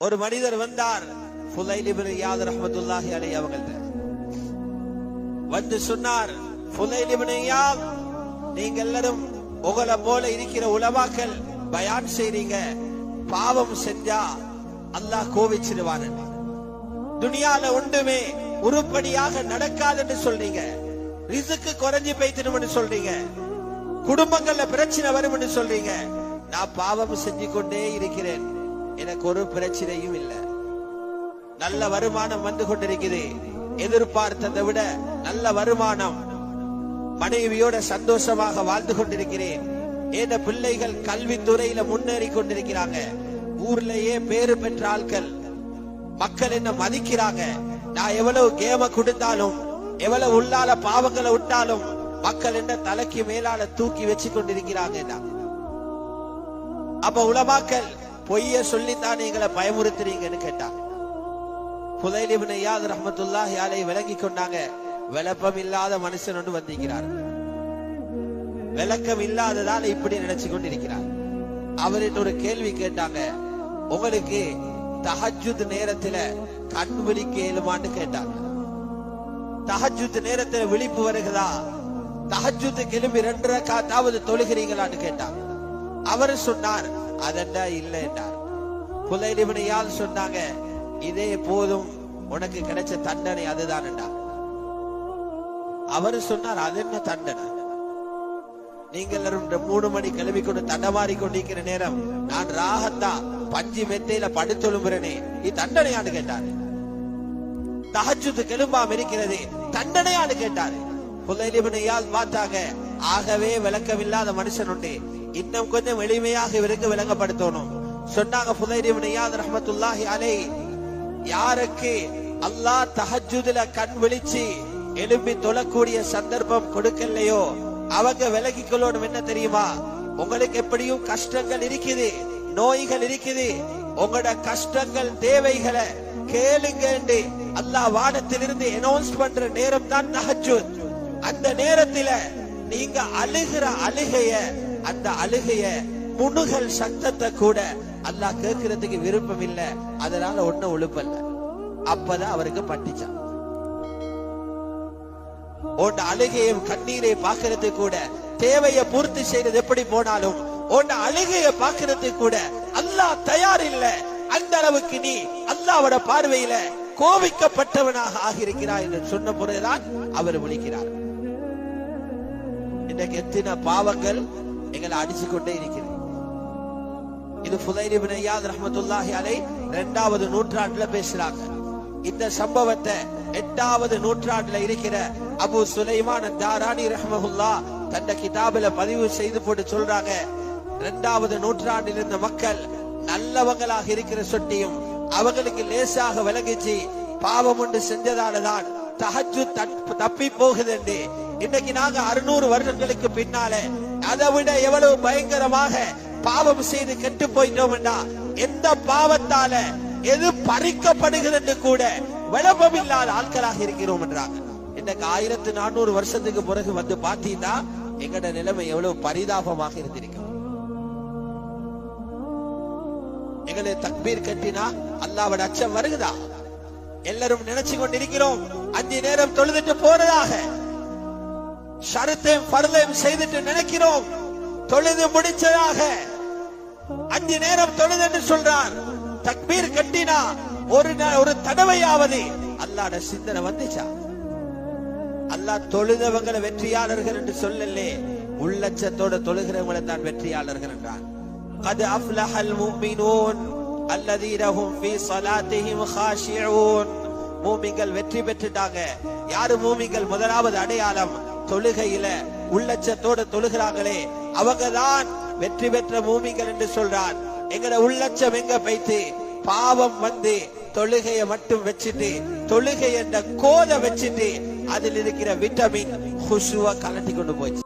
ஒரு மனிதர் வந்தார் ஃபுலைல் இப்னு இயாத் அவங்கள்ட்ட வந்து சொன்னார் ஃபுலைல் நீங்க எல்லாரும் உங்களை போல இருக்கிற உலமாக்கள் பயான் செய்றீங்க பாவம் செஞ்சா அல்லாஹ் கோவிச்சிருவான் துனியால ஒன்றுமே உருப்படியாக நடக்காதுன்னு சொல்றீங்க. ரிசுக்கு குறைஞ்சு போய்த்திடும்னு சொல்றீங்க. குடும்பங்கள்ல பிரச்சனை வரும்னு சொல்றீங்க. நான் பாவம் செஞ்சு கொண்டே இருக்கிறேன். எனக்கு ஒரு பிரச்சனையும் இல்லை. நல்ல வருமானம் வந்து கொண்டிருக்குது. எதிர்பார்த்ததை விட நல்ல வருமானம். மனைவியோட சந்தோஷமாக வாழ்ந்து கொண்டிருக்கிறேன். ஏத பிள்ளைகள் கல்வித்துறையில முன்னேறி கொண்டிருக்கிறாங்க. ஊர்லயே பேரு பெற்ற ஆட்கள். மக்கள் என்ன மதிக்கிறாங்க? நான் எவ்வளவு கேம கொடுத்தாலும் எவ்வளவு உள்ளால பாவங்களை விட்டாலும் மக்கள் என்ன தலைக்கு மேலால தூக்கி வச்சு கொண்டிருக்கிறாங்க அப்ப உலமாக்கள் பொய்ய சொல்லித்தான் எங்களை பயமுறுத்துறீங்கன்னு கேட்டாங்க. புதைலிபின் ஐயாத் ரஹமத்துல்லாஹி யாரை விளங்கி கொண்டாங்க. விளப்பம் இல்லாத மனுஷன் ஒன்று வந்திருக்கிறார். விளக்கம் இல்லாததால இப்படி நினைச்சு கொண்டிருக்கிறார். அவர்கிட்ட ஒரு கேள்வி கேட்டாங்க. உங்களுக்கு தஹஜுத் நேரத்துல கண் விழிக்க இயலுமான்னு கேட்டாங்க. தஹஜுத் நேரத்துல விழிப்பு வருகிறதா? தஹஜுத் கிளம்பி ரெண்டு ரக்காத்தாவது தொழுகிறீங்களான்னு கேட்டாங்க. அவர் சொன்னார் அதெண்டா இல்ல என்றார் புலைலிபனையால் சொன்னாங்க இதே போதும் உனக்கு கிடைச்ச தண்டனை அதுதான் என்றார் அவர் சொன்னார் அது என்ன தண்டனை? நீங்கள் மூணு மணி கிளம்பி கொண்டு தண்டமாறி கொண்டிருக்கிற நேரம் நான் ராகத்தா பஞ்சு மெத்தையில படுத்தொழும்புறனே இது தண்டனையான்னு கேட்டாரு. தகச்சுத்து கெலும்பாம் இருக்கிறது தண்டனையான்னு கேட்டாரு. புலைலிபனையால் பார்த்தாங்க ஆகவே விளக்கமில்லாத மனுஷன் உண்டு இன்னும் கொஞ்சம் எளிமையாக இவருக்கு விளங்கப்படுத்தணும். சொன்னாங்க புலைலிபனையாத் ரஹமத்துல்லாஹி அலை யாருக்கு அல்லாஹ் தஹஜுதுல கண் விழிச்சு எழுப்பி தொழக்கூடிய சந்தர்ப்பம் கொடுக்கலையோ? அவங்க விலகி கொள்ளணும் என்ன தெரியுமா? உங்களுக்கு எப்படியும் கஷ்டங்கள் இருக்குது நோய்கள் இருக்குது. உங்களோட கஷ்டங்கள் தேவைகளை கேளுங்க அல்லாஹ் வானத்திலிருந்து அனௌன்ஸ் பண்ற நேரம் தான் நகச்சு அந்த நேரத்துல நீங்க அழுகிற அழுகைய அந்த அழுகைய முணுகல் சத்தத்தை கூட அல்லாஹ் கேட்கறதுக்கு விருப்பம் இல்ல அதனால ஒன்னும் ஒழுப்பல்ல. அப்பதான் அவருக்கு பட்டிச்சான் உன் அழுகையும் கண்ணீரை பார்க்கறது கூட தேவையை பூர்த்தி செய்யறது எப்படி போனாலும் உன் அழுகைய பார்க்கறது கூட அல்லாஹ் தயார் இல்ல அந்த அளவுக்கு நீ அல்லாவோட பார்வையில கோபிக்கப்பட்டவனாக ஆகியிருக்கிறாய் என்று சொன்ன பொழுதுதான் அவர் விழிக்கிறார் இன்றைக்கு எத்தனை பாவங்கள் எங்களை அடிச்சு கொண்டே இது புதைரிபின் ரஹமத்துல்லாஹி அலை இரண்டாவது நூற்றாண்டுல பேசுறாங்க. இந்த சம்பவத்தை எட்டாவது நூற்றாண்டுல இருக்கிற அபு சுலைமான தாராணி ரஹமஹுல்லா தந்த கிதாபில பதிவு செய்து போட்டு சொல்றாங்க. இரண்டாவது நூற்றாண்டில் இருந்த மக்கள் நல்லவங்களாக இருக்கிற சொட்டியும் அவங்களுக்கு லேசாக விலகிச்சு பாவம் ஒன்று செஞ்சதாலதான் தகச்சு தப்பி போகுது என்று. இன்னைக்கு நாங்க அறுநூறு வருடங்களுக்கு பின்னால அதை விட எவ்வளவு பயங்கரமாக பாவம் செய்து கெட்டு போயிட்டோம்டா எந்த பாவத்தால எது பறிக்கப்படுகிறது கூட விளம்பம் இல்லாத ஆட்களாக இருக்கிறோம் என்றாங்க. இன்னைக்கு ஆயிரத்து நானூறு வருஷத்துக்கு பிறகு வந்து பாத்தீங்கன்னா எங்கட நிலைமை எவ்வளவு பரிதாபமாக இருந்திருக்கும் எங்களை தக்பீர் கட்டினா அல்லாவோட அச்சம் வருகுதா? எல்லாரும் நினைச்சு கொண்டிருக்கிறோம். அஞ்சு நேரம் தொழுதுட்டு போறதாக. ஷரத்தையும் பரதையும் செய்துட்டு நினைக்கிறோம் தொழுது முடிச்சதாக அஞ்சு நேரம் தொழுது என்று சொல்றான் தக்பீர் கட்டினா ஒரு ஒரு தடவையாவது அல்லாட சிந்தனை வந்துச்சா அல்லாஹ் தொழுதவங்களை வெற்றியாளர்கள் என்று சொல்லலே உள்ளச்சத்தோட தொழுகிறவங்களை தான் வெற்றியாளர்கள் என்றான் قد أفلح المؤمنون الذين هم في صلاتهم خاشعون மூமிங்கள் வெற்றி பெற்றுட்டாங்க யாரு மூமிங்கள் முதலாவது அடையாளம் தொழுகையில உள்ளச்சத்தோடு தொழுகிறாங்களே அவங்க தான் வெற்றி பெற்ற பூமிகள் என்று சொல்றான் எங்கட உள்ளச்சம் எங்க பைத்து பாவம் வந்து தொழுகையை மட்டும் வச்சுட்டு தொழுகை என்ற கோதை வச்சுட்டு அதில் இருக்கிற விட்டமின் குசுவ கலட்டி கொண்டு போச்சு